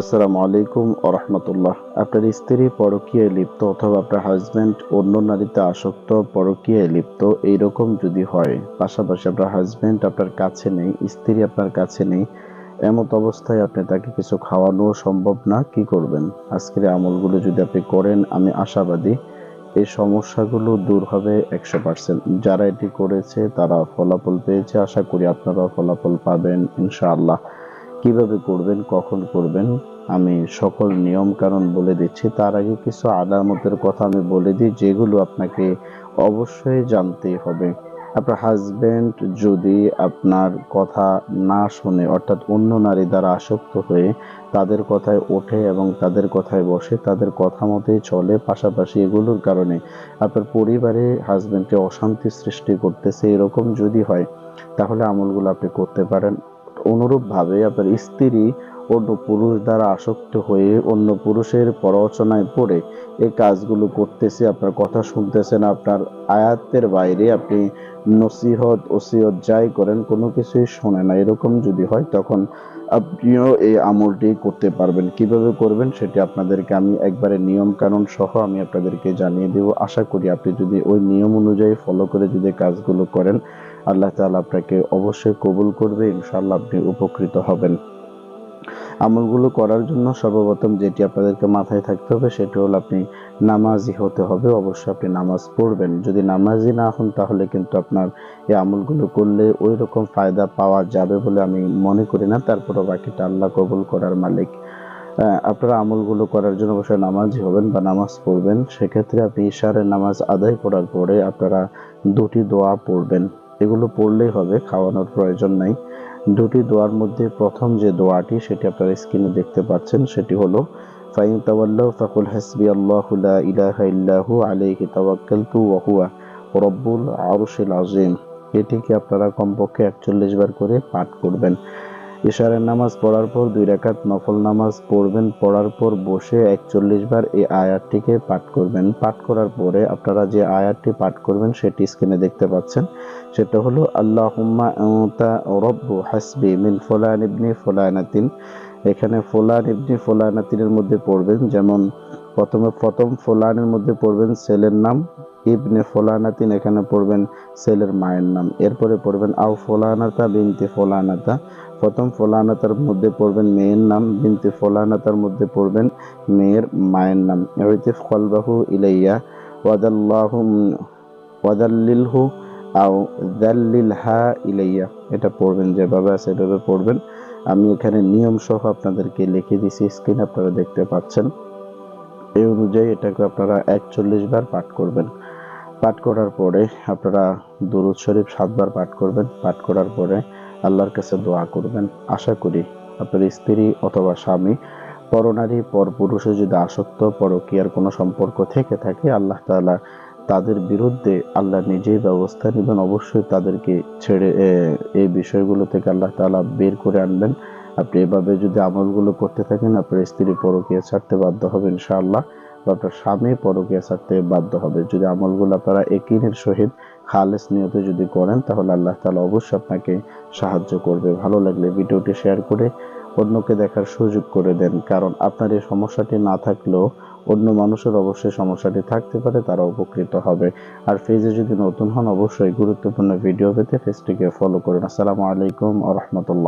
আসসালামু আলাইকুম রহমতুল্লাহ। আপনার স্ত্রী পরকীয়ায় লিপ্ত অথবা আপনার হাজব্যান্ড অন্য নারীতে আসক্ত, পরকীয়ায় লিপ্ত, এইরকম যদি হয়, পাশাপাশি আপনার হাজব্যান্ড আপনার কাছে নেই, স্ত্রী আপনার কাছে নেই, এমত অবস্থায় আপনি তাকে কিছু খাওয়ানো সম্ভব না, কি করবেন? আজকের আমলগুলো যদি আপনি করেন, আমি আশাবাদী এই সমস্যাগুলো দূর হবে একশো পার্সেন্ট যারা এটি করেছে, তারা ফলাফল পেয়েছে, আশা করি আপনারাও ফলাফল পাবেন, ইনশাআল্লাহ। কীভাবে করবেন, কখন করবেন, আমি সকল নিয়ম কারণ বলে দিচ্ছি। তার আগে কিছু আলামতের কথা আমি বলে দিই, যেগুলো আপনাকে অবশ্যই জানতেই হবে। আপনার হাজবেন্ড যদি আপনার কথা না শুনে, অর্থাৎ অন্য নারী দ্বারা আসক্ত হয়ে তাদের কথায় ওঠে এবং তাদের কথায় বসে, তাদের কথা মতোই চলে, পাশাপাশি এগুলোর কারণে আপনার পরিবারে হাজবেন্ডকে অশান্তি সৃষ্টি করতেছে, এরকম যদি হয়, তাহলে আমলগুলো আপনি করতে পারেন। অনুরূপভাবে আপনার স্ত্রী অন্য পুরুষ দ্বারা আসক্ত হয়ে অন্য পুরুষের পরচনায় পড়ে এই কাজগুলো করতেছে, আপনার কথা শুনতেছে না আপনার আয়াতের বাইরে আপনি নসিহত, ওসিহত যাই করেন, কোনো কিছুই শোনে না। এরকম যদি হয়, তখন আপনিও এই আমলটি করতে পারবেন। কীভাবে করবেন সেটি আপনাদেরকে আমি একবারে নিয়ম কানুন সহ আমি আপনাদেরকে জানিয়ে দেব। আশা করি আপনি যদি ওই নিয়ম অনুযায়ী ফলো করে যদি কাজগুলো করেন, আল্লাহ তাআলা আপনাকে অবশ্যই কবুল করবে। ইনশাল্লাহ আপনি উপকৃত হবেন। আমলগুলো করার জন্য সর্বপ্রথম যেটি আপনাদেরকে মাথায় থাকতে হবে সেটি হলো আপনি নামাজি হতে হবে, অবশ্যই আপনি নামাজ পড়বেন। যদি নামাজি না হন তাহলে কিন্তু আপনার এই আমলগুলো করলে ওই রকম ফায়দা পাওয়া যাবে বলে আমি মনে করি না। তারপরও বাকিটা আল্লাহ কবুল করার মালিক। আপনারা আমলগুলো করার জন্য অবশ্যই নামাজি হবেন বা নামাজ পড়বেন। সেক্ষেত্রে আপনি ইশারের নামাজ আদায় করার পরে আপনারা দুটি দোয়া পড়বেন। এগুলো পড়লেই হবে, খাওয়ানোর প্রয়োজন নাই। দুটি দোয়ার মধ্যে প্রথম যে দোয়াটি, সেটি আপনারা স্ক্রিনে দেখতে পাচ্ছেন, সেটি হলো এটিকে আপনারা কমপক্ষে একচল্লিশ বার করে পাঠ করবেন। ইশারের নামাজ পড়ার পর দুই রাকাত নফল নামাজ পড়বেন। পড়ার পর বসে একচল্লিশ বার এই আয়াতটিকে পাঠ করবেন। পাঠ করার পরে আপনারা যে আয়াতটি পাঠ করবেন, সেটি স্ক্রিনে দেখতে পাচ্ছেন। সেটা হলো, আল্লাহুম্মা আনতা রব্বু হাসবি মিন ফুলান ইবনি ফুলানাতিন। এখানে ফুলান ইবনি ফুলানাতিনের মধ্যে পড়বেন। যেমন, প্রথমে প্রথম ফোলানের মধ্যে পড়বেন, ছেলের নাম ইবনে ফোলানাতিন এখানে পড়বেন ছেলের মায়ের নাম। এরপরে পড়বেন আও ফোলানাতা বিনতে ফোলানাতা। প্রথম ফোলানাতার মধ্যে পড়বেন মেয়ের নাম, বিনতে ফোলানাতার মধ্যে পড়বেন মেয়ের মায়ের নাম। হইতে কলবাহু ইলাইয়া ওয়াদাল্লাহু ওয়াদাল্লিলহু আও দাল্লিল হা ইলাইয়া। এটা পড়বেন, যেভাবে আছে এভাবে পড়বেন। আমি এখানে নিয়ম সহ আপনাদেরকে লিখে দিছি স্ক্রিন আপনারা দেখতে পাচ্ছেন। এই অনুযায়ী এটাকে আপনারা একচল্লিশ বার পাঠ করবেন। পাঠ করার পরে আপনারা দুরুদ শরীফ সাতবার পাঠ করবেন। পাঠ করার পরে আল্লাহর কাছে দোয়া করবেন। আশা করি আপনার স্ত্রী অথবা স্বামী পরনারী পর পুরুষে, যদি আসক্ত, পরকীয়ার কোনো সম্পর্ক থেকে থাকে, আল্লাহ তাআলা তাদের বিরুদ্ধে আল্লাহ নিজেই ব্যবস্থা নেবেন। অবশ্যই তাদেরকে ছেড়ে এই বিষয়গুলো থেকে আল্লাহ তাআলা বের করে আনবেন। আপনি এভাবে যদি আমলগুলো করতে থাকেন, আপনার স্ত্রী পরকীয়া ছাড়তে বাধ্য হবে ইনশাআল্লাহ। আপনার স্বামী পরকীয়া ছাড়তে বাধ্য হবে। যদি আমলগুলো আপনারা একিনের সহিত খালেস নিয়তে যদি করেন, তাহলে আল্লাহ তালা অবশ্যই আপনাকে সাহায্য করবে। ভালো লাগলে ভিডিওটি শেয়ার করে অন্যকে দেখার সুযোগ করে দেন। কারণ আপনার এই সমস্যাটি না থাকলেও অন্য মানুষের অবশ্যই সমস্যাটি থাকতে পারে, তারা উপকৃত হবে। আর ফেজে যদি নতুন হন, অবশ্যই গুরুত্বপূর্ণ ভিডিও পেতে ফেসটিকে ফলো করুন। আসসালামু আলাইকুম আ রহমতুল্লাহ।